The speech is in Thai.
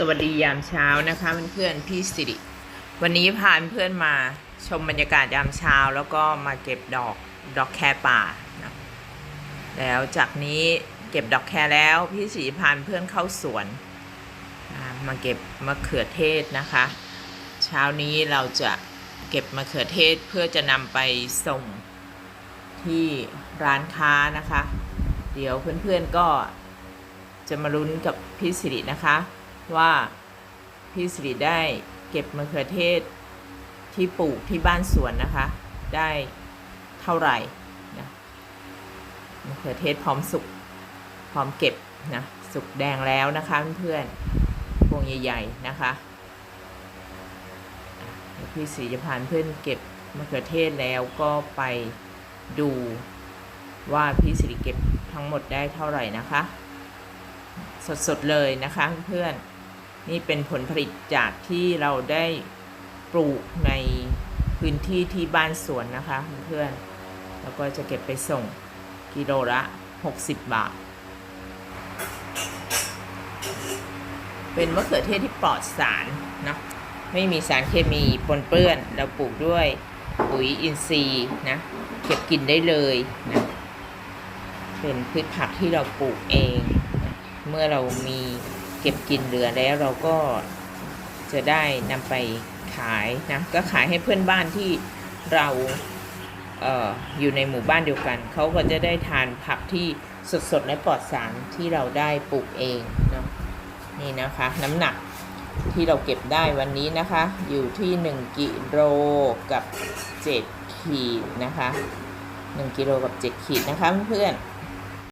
สวัสดียามเช้านะคะเพื่อนๆพี่สิริวันนี้พาเพื่อนมาชมบรรยากาศยามเช้า แล้วก็มาเก็บดอกดอกแครป่านะแล้วจากนี้เก็บดอกแครแล้วพี่สิริพาเพื่อนเข้าสวนมาเก็บมะเขือเทศนะคะ เช้านี้เราจะเก็บมะเขือเทศเพื่อจะนำไปส่งที่ร้านค้านะคะ เดี๋ยวเพื่อนๆก็จะมาลุ้นกับพี่สิรินะคะ ว่าพี่สิริได้เก็บมะเขือเทศที่ปลูกที่บ้านสวนนะคะ ได้เท่าไหร่นะมะเขือเทศพร้อมสุกพร้อมเก็บนะสุกแดงแล้วนะคะเพื่อนๆพวงใหญ่ๆนะคะพี่สิริจะพานเพื่อนเก็บมะเขือเทศแล้วก็ไปดูว่าพี่สิริเก็บทั้งหมดได้เท่าไหร่นะคะ สดๆเลยนะคะเพื่อนๆ นี่เป็นผลผลิตจากที่เราได้ปลูกในพื้นที่ที่บ้านสวนนะคะเพื่อนๆแล้วก็จะเก็บไปส่งกิโลละ 60 บาท เป็นมะเขือเทศที่ปลอดสารเนาะไม่มีสารเคมีปนเปื้อนเราปลูกด้วยปุ๋ยอินทรีย์นะเก็บกินได้เลยนะเป็นพืชผักที่เราปลูกเองเมื่อเรามี ก็บกินเหลือแล้วเราก็จะได้นำไปขายนะก็ขายให้เพื่อนบ้านที่เราเอออยู่ในหมู่บ้านเดียวกัน เขาก็จะได้ทานผักที่สดๆและปลอดสารที่เราได้ปลูกเองเนาะนี่นะคะน้ำหนักที่เราเก็บได้วันนี้นะคะ อยู่ที่ 1กิโลกับ 7 ขีดนะคะ 1กิโลกับ 7 ขีดนะคะเพื่อนๆ